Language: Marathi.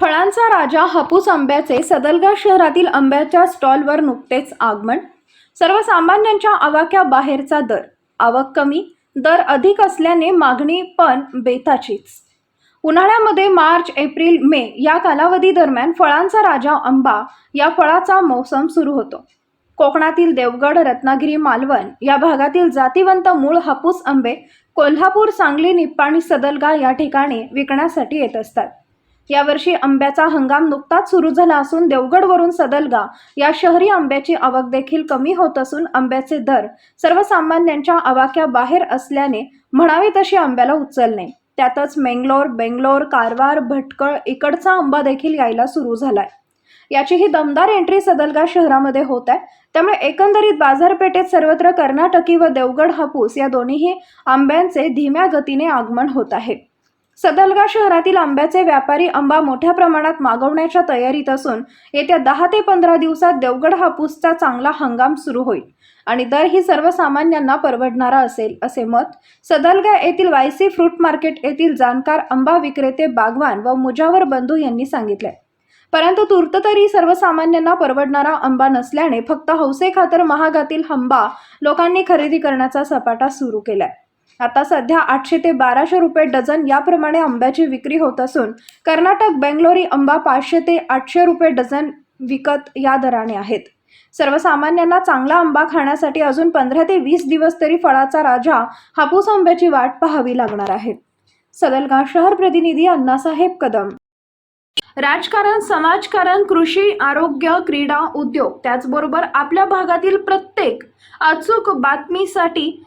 फळांचा राजा हापूस आंब्याचे सदलगा शहरातील आंब्याच्या स्टॉलवर नुकतेच आगमन. सर्वसामान्यांच्या आवाक्या बाहेरचा दर. आवक कमी दर अधिक असल्याने मागणी पण बेताचीच. उन्हाळ्यामध्ये मार्च एप्रिल मे या कालावधी दरम्यान फळांचा राजा आंबा या फळाचा मौसम सुरू होतो. कोकणातील देवगड रत्नागिरी मालवण या भागातील जातिवंत मूळ हापूस आंबे कोल्हापूर सांगली निप्पाणी सदलगा या ठिकाणी विकण्यासाठी येत असतात. यावर्षी आंब्याचा हंगाम नुकताच सुरू झाला असून देवगडवरून सदलगा या शहरी आंब्याची आवक देखील कमी होत असून आंब्याचे दर सर्वसामान्यांच्या आवाक्या बाहेर असल्याने म्हणावी तशी आंब्याला उचल नाही. त्यातच मेंगलोर बेंगलोर कारवार भटकळ इकडचा आंबा देखील यायला सुरू झालाय. याची ही दमदार एंट्री सदलगा शहरामध्ये होत आहे. त्यामुळे एकंदरीत बाजारपेठेत सर्वत्र कर्नाटकी व देवगड हापूस या दोन्हीही आंब्यांचे धीम्या गतीने आगमन होत आहे. सदलगा शहरातील आंब्याचे व्यापारी आंबा मोठ्या प्रमाणात मागवण्याच्या तयारीत असून येत्या दहा ते पंधरा दिवसात देवगड हापूसचा चांगला हंगाम सुरू होईल आणि दर ही सर्वसामान्यांना परवडणारा असेल असे मत सदलगा येथील वायसी फ्रूट मार्केट येथील जाणकार आंबा विक्रेते बागवान व मुजावर बंधू यांनी सांगितले. परंतु तूर्त तरी सर्वसामान्यांना परवडणारा आंबा नसल्याने फक्त हौसे खातर महागातील आंबा लोकांनी खरेदी करण्याचा सपाटा सुरू केलाय. आता सध्या आठशे ते बाराशे रुपये डझन याप्रमाणे आंब्याची विक्री होत असून कर्नाटक बेंगलोरी आंबा पाचशे ते आठशे रुपये डझन विकत या दराने आहेत. सर्वसामान्यांना चांगला आंबा खाण्यासाठी अजून पंधरा ते वीस दिवस तरी फळाचा राजा हापूस आंब्याची वाट पाहावी लागणार आहे. सदलगा शहर प्रतिनिधी अण्णासाहेब कदम. राजकारण समाजकारण कृषी आरोग्य क्रीडा उद्योग त्याचबरोबर आपल्या भागातील प्रत्येक अचूक बातमीसाठी